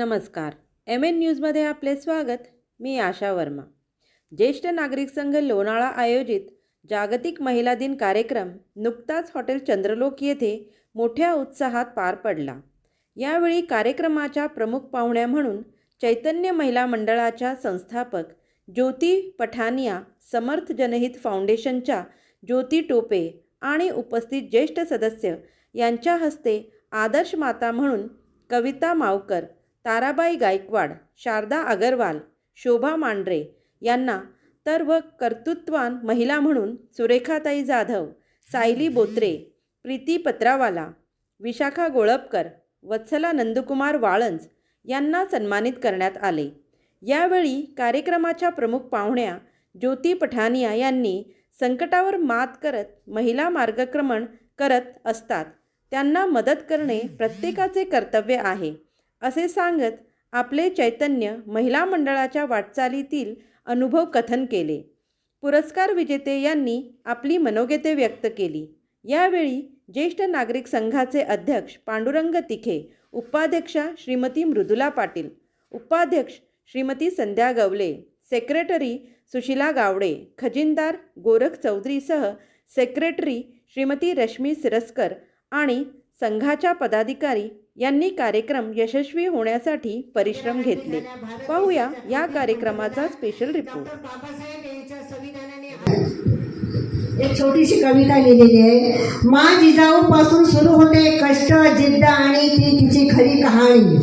नमस्कार. M N न्यूजमध्ये आपले स्वागत. मी आशा वर्मा. ज्येष्ठ नागरिक संघ लोणाळा आयोजित जागतिक महिला दिन कार्यक्रम नुकताच हॉटेल चंद्रलोक येथे मोठ्या उत्साहात पार पडला. यावेळी कार्यक्रमाच्या प्रमुख पाहुण्या म्हणून चैतन्य महिला मंडळाच्या संस्थापक ज्योती पठानिया समर्थ जनहित फाउंडेशनच्या ज्योती टोपे आणि उपस्थित ज्येष्ठ सदस्य यांच्या हस्ते आदर्श माता म्हणून कविता मावकर ताराबाई गायकवाड शारदा अगरवाल शोभा मांढरे यांना तर व कर्तृत्वान महिला म्हणून सुरेखाताई जाधव सायली बोत्रे प्रीती पत्रावाला विशाखा गोळपकर वत्सला नंदकुमार वाळंज यांना सन्मानित करण्यात आले. यावेळी कार्यक्रमाच्या प्रमुख पाहुण्या ज्योती पठानिया यांनी संकटावर मात करत महिला मार्गक्रमण करत असतात. त्यांना मदत करणे प्रत्येकाचे कर्तव्य आहे. असे सांगत आपले चैतन्य महिला मंडळाच्या वाटचालीतील अनुभव कथन केले. पुरस्कार विजेते यांनी आपली मनोगते व्यक्त केली. यावेळी ज्येष्ठ नागरिक संघाचे अध्यक्ष पांडुरंग तिखे उपाध्यक्षा श्रीमती मृदुला पाटील उपाध्यक्ष श्रीमती संध्या गवले सेक्रेटरी सुशिला गावडे खजिनदार गोरख चौधरीसह सेक्रेटरी श्रीमती रश्मी सिरस्कर आणि संघाच्या पदाधिकारी यांनी कार्यक्रम यशस्वी होण्यासाठी परिश्रम घेतले. पाहूया या कार्यक्रमाचा स्पेशल रिपोर्ट एक छोटीशी कविता लिहिलेली आहे. मा जिजाऊ पासून सुरू होते कष्ट जिद्द आणि ती तिची खरी कहाणी.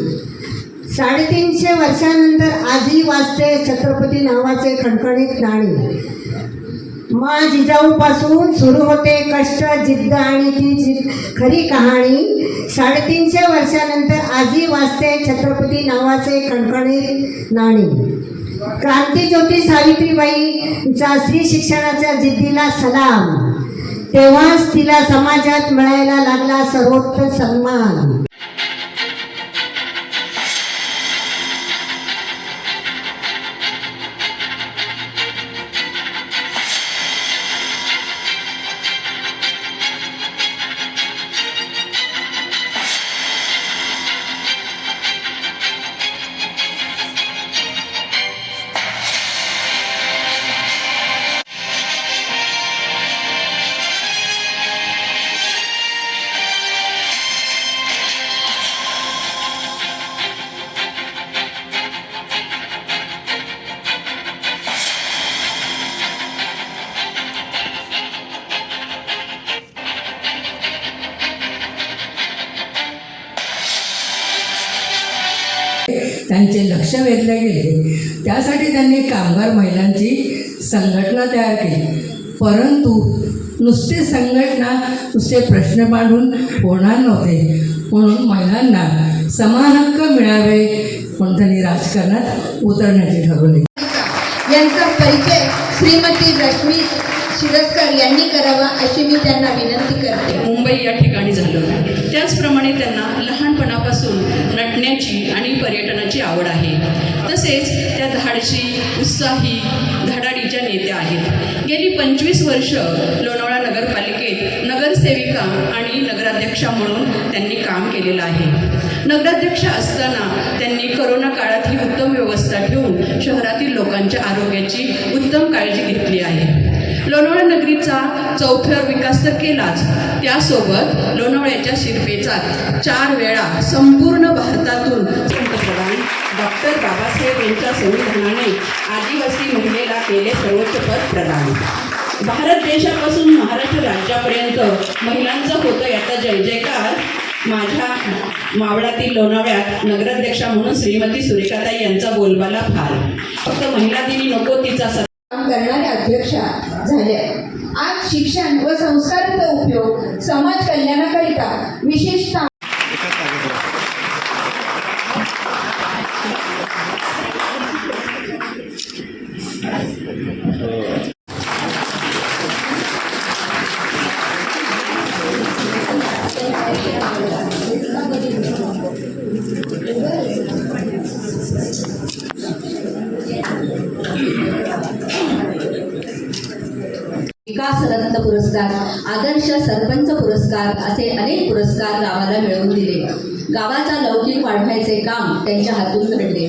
साडेतीनशे वर्षानंतर आजही वाचते छत्रपती नावाचे खणखणीत नाणी. मा जिजाऊ पासून सुरू होते कष्ट जिद्द आणि ती जि- खरी कहाणी साडेतीनशे वर्षानंतर आजी वाचते छत्रपती नावाचे खणखणीत नाणी. क्रांतीज्योती सावित्रीबाईंचा स्त्री शिक्षणाच्या जिद्दीला सलाम. तेव्हाच तिला समाजात मिळायला लागला सर्वोत्तम सन्मान. वेधले गेले. त्यासाठी त्यांनी कामगार महिलांची संघटना तयार केली. परंतु नुसते संघटना नुसते प्रश्न मांडून होणार नव्हते. म्हणून महिलांना समान हक्क मिळावे म्हणून त्यांनी राजकारणात उतरण्याचे ठरवले. यांचा परिचय श्रीमती रश्मी शिरस्कर यांनी करावा अशी मी त्यांना विनंती करते. मुंबई या ठिकाणी झालं त्याचप्रमाणे त्यांना नटण्याची आणि पर्यटनाची आवड आहे. तसेच त्या धाडशी उत्साही धडाडीच्या नेत्या आहेत. गेली पंचवीस वर्ष लोणावळा नगरपालिकेत नगरसेविका आणि नगराध्यक्षा म्हणून त्यांनी काम केलेलं आहे. नगराध्यक्ष असताना त्यांनी करोना काळात ही उत्तम व्यवस्था ठेवून शहरातील लोकांच्या आरोग्याची लोणावळा नगरीचा चौफेर विकास तर केलाच. त्यासोबत लोणावळ्याच्या शिरपेचा चार वेळा संपूर्ण भारतातून पंतप्रधान डॉक्टर बाबासाहेब यांच्या संविधानाने आदिवासी महिलेला केले सर्वोच्च पद प्रदान. भारत देशापासून महाराष्ट्र राज्यापर्यंत महिलांचा होतं याचा जय जयकार माझ्या मावळातील लोणावळ्यात नगराध्यक्षा म्हणून श्रीमती सुरेखाताई यांचा बोलबाला फार फक्त महिला दिनी नको तिचा काम करणाऱ्या अध्यक्षा झाल्या आज शिक्षण व संस्काराचा उपयोग समाज कल्याणाकरिता विशेषतः पुरस्कार आदर्श सरपंच पुरस्कार असे अनेक पुरस्कार गावाला मिळवून दिले. गावाचा लौकिक वाढवायचे काम त्यांच्या हातून घडले.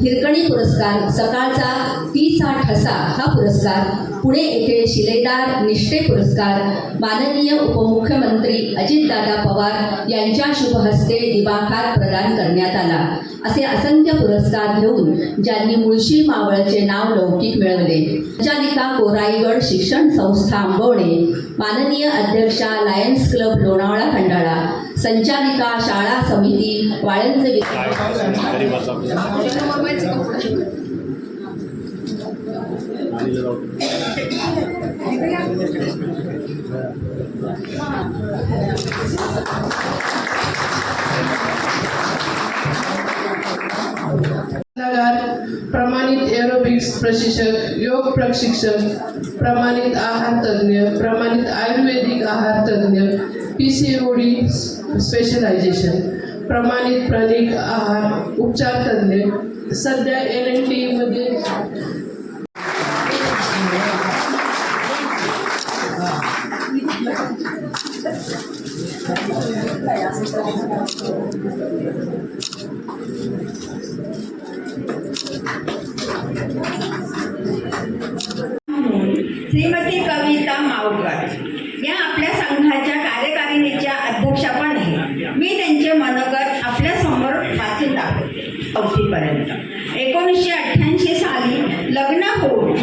हिरकणी पुरस्कार सकाळचा तीचा ठसा हा पुरस्कार पुणे येथे शिलेदार निष्ठे पुरस्कार माननीय उपमुख्यमंत्री अजितदादा पवार यांच्या शुभहस्ते दिवाकार प्रदान करण्यात आला. असे असंख्य पुरस्कार घेऊन ज्यांनी मुळशी मावळचे नाव लौकिक मिळवले. संचालिका कोराईगड शिक्षण संस्था आंबवणे माननीय अध्यक्षा लायन्स क्लब लोणावळा खंडाळा संचालिका शाळा समिती वाळंज विद्या प्रमाणित एरोबिक्स प्रशिक्षक योग प्रशिक्षक प्रमाणित आहार तज्ज्ञ प्रमाणित आयुर्वेदिक आहार तज्ज्ञ P C O D specialisation प्रमाणित प्राणिक आहार उपचार तज्ज्ञ सध्या एल एन टीमध्ये अठ्ठ्याऐंशी साली लग्न होऊन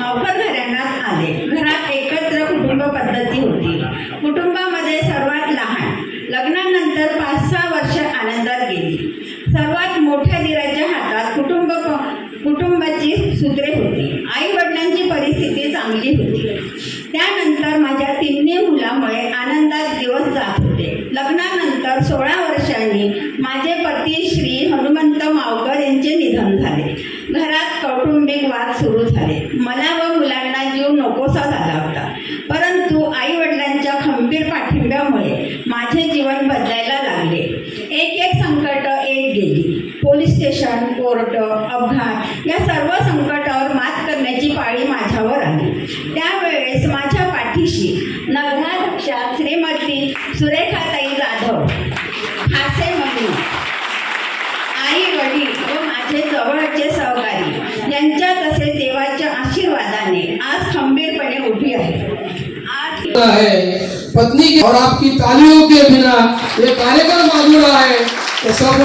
पत्नी के और आपकी तालियों के बिना ये कार्यक्रम अधूरा है तो सब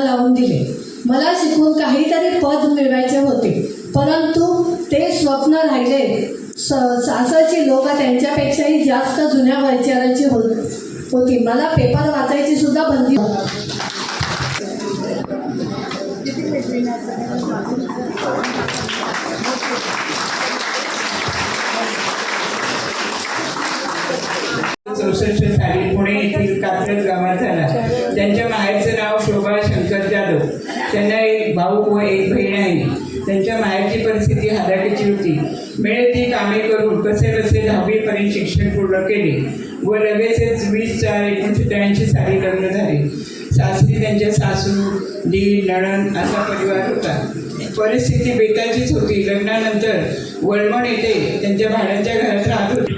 तिचे लावून दिले. मला शिकून काहीतरी पद मिळवायचे होते. परंतु ते स्वप्न राहिले. स सासरची लोक त्यांच्यापेक्षाही जास्त जुन्या विचाराची हो होती. मला पेपर वाचायची सुद्धा बंदी चौसष्ट साली भाऊ व एक बहीण आहे त्यांच्या मायाची परिस्थिती हादाटीची होती. मिळेल ती कामे करून कसे कसे दहावीपर्यंत शिक्षण पूर्ण केले. व लगेचच वीस चार एकोणीसशे त्र्याऐंशी साली लग्न झाले. सासरी त्यांच्या सासू दी नणन असा परिवार होता. परिस्थिती बेताचीच होती. लग्नानंतर वळवण येथे त्यांच्या भाड्यांच्या घरात राहत होते.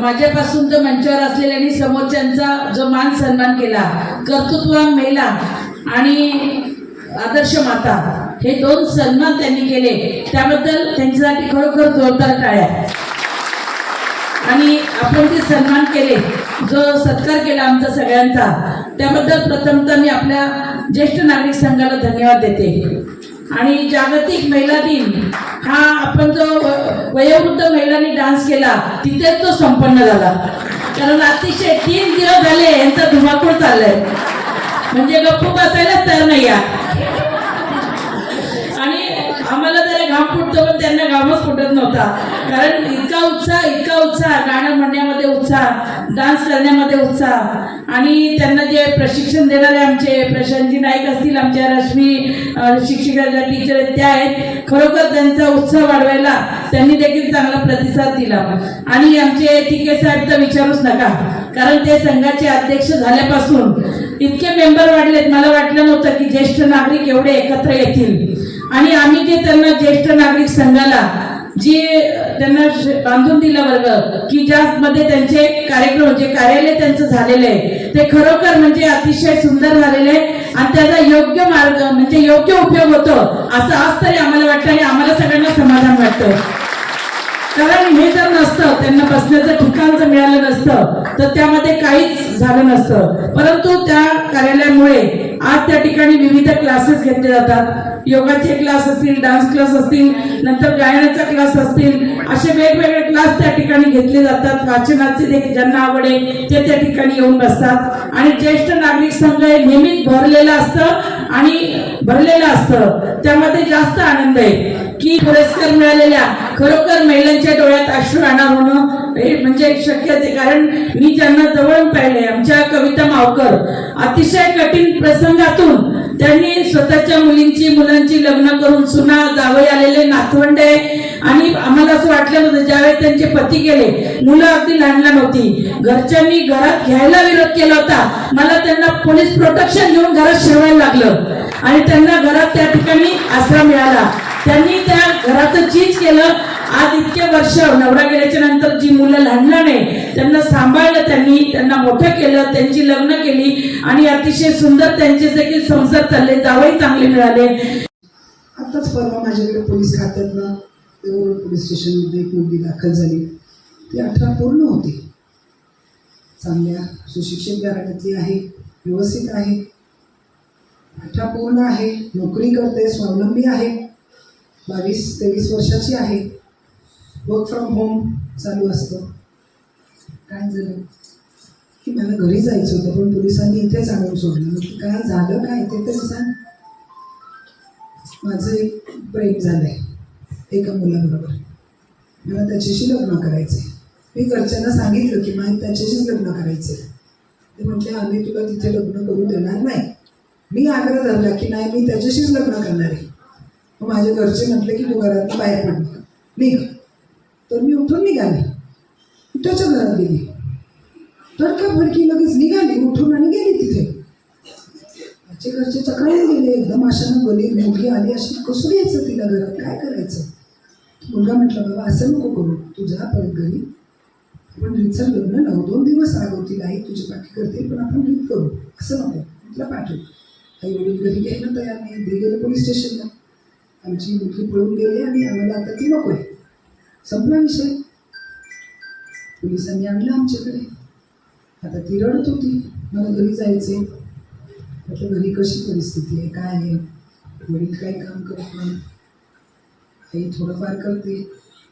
माझ्यापासून तर मंचावर असलेल्या समोरच्यांचा जो मान सन्मान केला कर्तृत्ववान महिला आणि आदर्श माता हे दोन सन्मान त्यांनी केले. त्याबद्दल त्यांच्यासाठी खरोखर जोरदार टाळ्या. आणि आपण जे सन्मान केले जो सत्कार केला आमचा सगळ्यांचा. त्याबद्दल प्रथमतः मी आपल्या ज्येष्ठ नागरिक संघाला धन्यवाद देते. आणि जागतिक महिला दिन हा आपण जो वयोवृद्ध महिलांनी डान्स केला तिथेच तो संपन्न झाला. कारण अतिशय तीन दिवस झाले यांचा धुमाकूळ चाललाय. म्हणजे गप्प बसायलाच तयार नाही या आम्हाला जरा घाम फुटतो पण त्यांना घामच फुटत नव्हता. कारण इतका उत्साह इतका उत्साह गाणं म्हणण्यामध्ये उत्साह डान्स करण्यामध्ये उत्साह. आणि त्यांना जे प्रशिक्षण देणारे आमचे प्रशांतजी नाईक असतील आमच्या रश्मी शिक्षिका ज्या टीचर आहेत त्या आहेत. खरोखर त्यांचा उत्साह वाढवायला त्यांनी देखील चांगला प्रतिसाद दिला. आणि आमचे टिके साहेब तर विचारूच नका कारण ते संघाचे अध्यक्ष झाल्यापासून इतके मेंबर वाढलेत. मला वाटलं नव्हतं की ज्येष्ठ नागरिक एवढे एकत्र येतील. आणि आम्ही जे त्यांना ज्येष्ठ नागरिक संघाला जी त्यांना बांधून दिला वर्ग की ज्यामध्ये त्यांचे कार्यक्रम जे कार्यालय त्यांचं झालेलं आहे ते खरोखर म्हणजे अतिशय सुंदर झालेलं आहे आणि त्याचा योग्य मार्ग म्हणजे योग्य उपयोग होतो असं आज तरी आम्हाला वाटतं आणि आम्हाला सगळ्यांना समाधान वाटतं. कारण हे जर नसतं त्यांना बसण्याचं ठिकाण जर मिळालं नसतं तर त्यामध्ये काहीच झालं नसतं. परंतु त्या कार्यालयामुळे आज त्या ठिकाणी विविध क्लासेस घेतले जातात. योगाचे क्लास असतील डान्स क्लास असतील नंतर गायनाचा क्लास असतील असे वेगवेगळे क्लास त्या ठिकाणी घेतले जातात. वाचनाचे देखील ज्यांना आवड आहे ते त्या ठिकाणी येऊन बसतात. आणि ज्येष्ठ नागरिक संघ हे नेहमीच भरलेलं असतं आणि भरलेलं असतं. त्यामध्ये जास्त आनंद आहे की पुरस्कार मिळालेल्या खरोखर महिलांच्या डोळ्यात अश्रू आणणार होणं हे म्हणजे शक्यच आहे. कारण मी ज्यांना जवळून पाहिले मावकर अतिशय कठीण प्रसंगातून त्यांनी स्वतःच्या मुलींची मुलांची लग्न करून सुना जावई आलेले नातवंड आहे आणि आम्हाला असं वाटलं होतं ज्यावेळेस त्यांचे पती गेले मुलं अगदी लहान लहान होती घरच्यांनी घरात घ्यायला विरोध केला होता. मला त्यांना पोलीस प्रोटेक्शन घेऊन घरात शिरवायला लागलं. आणि त्यांना घरात त्या ठिकाणी आसरा मिळाला. त्यांनी त्या घराचं चीज केलं आज इतके वर्ष नवरा गेल्याच्यानंतर जी मुलं लहान नाही त्यांना सांभाळलं त्यांनी त्यांना मोठं केलं त्यांची लग्न केली आणि अतिशय सुंदर त्यांचे देखील संसार चालले जावही चांगले मिळाले. आताच परवा माझ्याकडे पोलीस खात्यातनं देऊळ पोलीस स्टेशनमध्ये एक मुलगी दाखल झाली. ती अठरा पूर्ण होती. चांगल्या सुशिक्षित घराण्यातली आहे व्यवस्थित आहे. अठरा पूर्ण आहे नोकरी करते स्वावलंबी आहे. बावीस तेवीस वर्षाची आहे. वर्क फ्रॉम होम चालू असतं. काय झालं? की मला घरी जायचं होतं पण पोलिसांनी इथेच आणून सोडलं. काय झालं काय ते तरी सांग. माझं एक प्रेम झालंय एका मुलाबरोबर. मला त्याच्याशी लग्न करायचंय. मी घरच्यांना सांगितलं की मला त्याच्याशीच लग्न करायचंय. ते म्हटले आम्ही तुला तिथे लग्न करू देणार नाही. मी आग्रह धरला की नाही मी त्याच्याशीच लग्न करणार आहे. मग माझ्या घरचे म्हटले की तू घरात बाहेर पडणार निघ. तर मी उठून निघाले. त्याच्या घरात गेली. तर फडकी लगेच निघाली उठून आणि गेली तिथे. त्याचे घरचे चक्रावून गेले एकदम अशानं बोली मुलगी आली अशी कसं घ्यायचं तिला घरात? काय करायचं? मुलगा म्हटलं बाबा असं नको करू. तू जा परत घरी. आपण रीतसर लग्न नऊ दोन दिवस रागवतील आई तुझी पाठी करते पण आपण रीत करू. असं नको. तिला पाठवू. आई वडील घरी घ्यायला तयार नाही ते गेले पोलीस स्टेशनला. आमची मुलगी पळून गेली आणि आम्हाला आता ती नको आहे संपला विषय. पोलिसांनी आणलं आमच्याकडे. आता ती रडत होती. मला घरी जायचे म्हटलं घरी कशी परिस्थिती आहे? काय आहे? वडील काय काम करत नाही? आई थोडंफार करते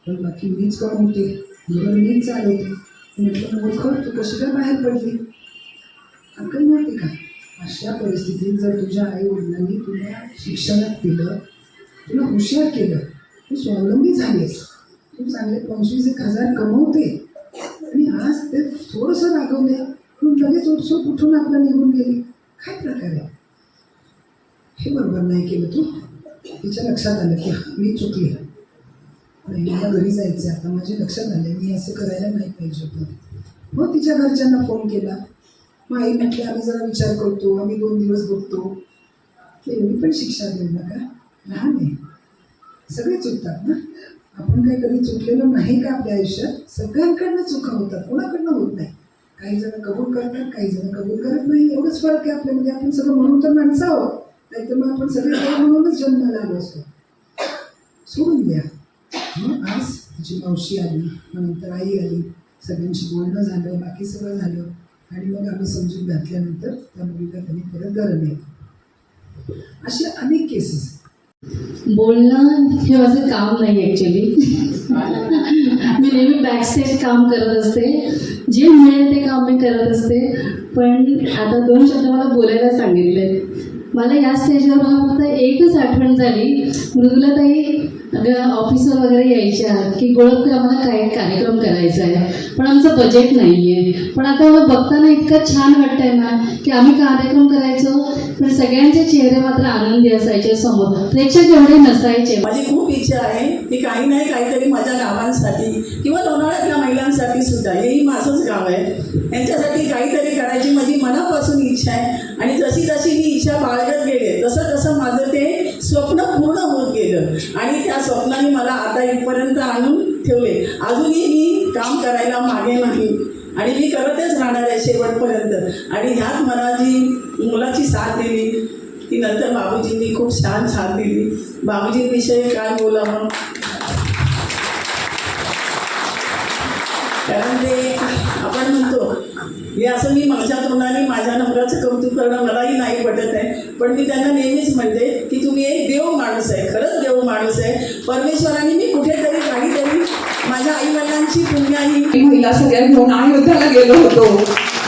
पण बाकी मीच कमवते घर मीच चालवते. म्हटलं मूर्ख तू कशी काय बाहेर पडली? अक्कल माहिती का? अशा परिस्थितीत जर तुझ्या आई वडिलांनी तुला शिक्षणात दिलं तुला हुशार केलं तू स्वावलंबी झालीस. तू चांगले पंचवीस एक हजार कमवते. आणि आज ते थोडंसं रागवले मग लगेच उत्सुक उठून आपला निघून गेली. काय प्रकार आहे? हे बरोबर नाही केलं तू. तिच्या लक्षात आलं की मी चुकली. नाही मला घरी जायचं आता. माझे लक्षात आलं मी असं करायला नाही पाहिजे होतं. मग तिच्या घरच्यांना फोन केला. मग आई म्हटली आम्ही जरा विचार करतो. आम्ही दोन दिवस बघतो. एवढी पण शिक्षा देऊ नका. लहान आहे. सगळे चुकतात ना? आपण काही कधी चुकलेलं नाही का आपल्या आयुष्यात? सगळ्यांकडनं चुका होतात कोणाकडनं होत नाही? काही जण कबूल करतात काही जण कबूल करत नाही. एवढंच फरक आहे आपल्यामध्ये. आपण सगळं म्हणून तर माणसं आहोत. नाहीतर मग आपण सगळे देव म्हणूनच जन्माला आलो असतो. सोडून द्या. मग आज तिची मावशी आली मग नंतर आई आली सगळ्यांशी बोलणं झालं बाकी सगळं झालं. आणि मग आम्ही समजून घातल्यानंतर त्या मुलीला त्यांनी परत गरम येतो असे अनेक केसेस बोलणं हे माझं काम नाही ॲक्च्युली मी नेहमी बॅकस्टेज काम करत असते. जे मिळेल ते काम मी करत असते. पण आता दोन शब्द मला बोलायला सांगितले मला या स्टेजवर फक्त एकच आठवण झाली. मृदुलाताई ऑफिसर वगैरे यायच्या की गोळख आम्हाला काय कार्यक्रम करायचा आहे. पण आमचं बजेट नाही आहे पण आता मला बघताना इतकं छान वाटतंय ना की आम्ही कार्यक्रम करायचो पण सगळ्यांचे चेहरे मात्र आनंदी असायचे समोर. प्रेक्षक एवढे नसायचे. माझी खूप इच्छा आहे की काही नाही काहीतरी माझ्या गावांसाठी किंवा लोणावळ्यातल्या महिलांसाठी सुद्धा हेही माझंच गाव आहे. यांच्यासाठी काहीतरी करायची माझी मनापासून इच्छा आहे. आणि जशी जशी मी इच्छा बाळगत गेले. तसं तसं माझं ते स्वप्न पूर्ण होत गेलं. आणि त्या स्वप्नाने मला आता इथपर्यंत आणून ठेवले. अजूनही मी काम करायला मागे नाही. आणि मी करतच राहणार आहे शेवटपर्यंत. आणि ह्यात मला जी मुलाची साथ दिली ती नंतर बाबूजींनी खूप छान साथ दिली. बाबूजींविषयी काय बोलावं? कारण ते आपण म्हणतो हे असं मी माझ्या तोंडाने माझ्या नवऱ्याचं कौतुक करणं मलाही नाही पटत आहे. पण मी त्यांना नेहमीच म्हणते की तुम्ही एक देव माणूस आहे खरंच देव माणूस आहे. परमेश्वराने मी कुठेतरी काहीतरी माझ्या आईवडिलांची पुण्याही महिला सगळ्या घेऊन अयोध्याला गेलो होतो.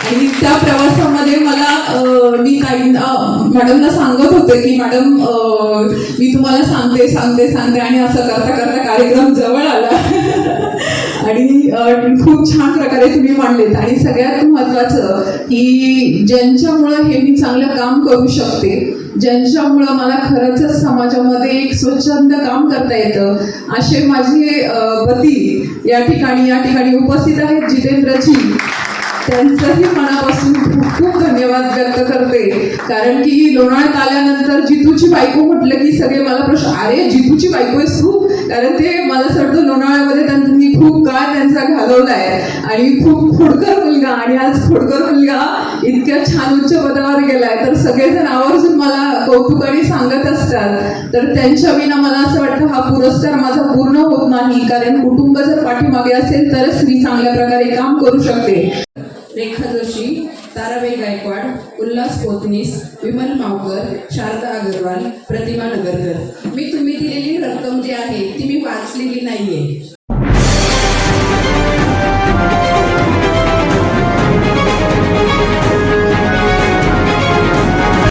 आणि त्या प्रवासामध्ये मला मी काही मॅडमला सांगत होते की मॅडम मी तुम्हाला सांगते सांगते सांगते. आणि असं करता करता कार्यक्रम जवळ आला. आणि खूप छान प्रकारे तुम्ही मांडलेत. आणि सगळ्यात महत्वाचं की ज्यांच्यामुळं हे मी चांगलं काम करू शकते ज्यांच्यामुळं मला खरंच समाजामध्ये एक स्वच्छंद काम करता येतं असे माझे पती या ठिकाणी या ठिकाणी उपस्थित आहेत जितेंद्रजी. त्यांचंही मनापासून खूप खूप धन्यवाद व्यक्त करते. कारण की लोणावळ्यात आल्यानंतर जितूची बायको म्हटलं की सगळे मला प्रश्न अरे जितूची बायको आहेस तू? कारण ते मला असं वाटतं लोणावळ्यामध्ये त्यांनी खूप काळ त्यांचा घालवलाय. आणि खूप खोडकर मुलगा आणि आज खोडकर मुलगा इतक्या छान उच्च पदावर गेलाय. तर सगळेजण आवर्जून मला कौतुकाने सांगत असतात. तर त्यांच्या विना मला असं वाटतं हा पुरस्कार माझा पूर्ण होत नाही. कारण कुटुंब जर पाठीमागे असेल तरच मी चांगल्या प्रकारे काम करू शकते. रेखा जोशी ताराबाई गायकवाड उल्हास पोतनीस विमल मावकर शारदा अगरवाल प्रतिमा नगरकर. मी तुम्ही दिलेली रक्कम जी आहे ती मी वाचलेली नाहीये.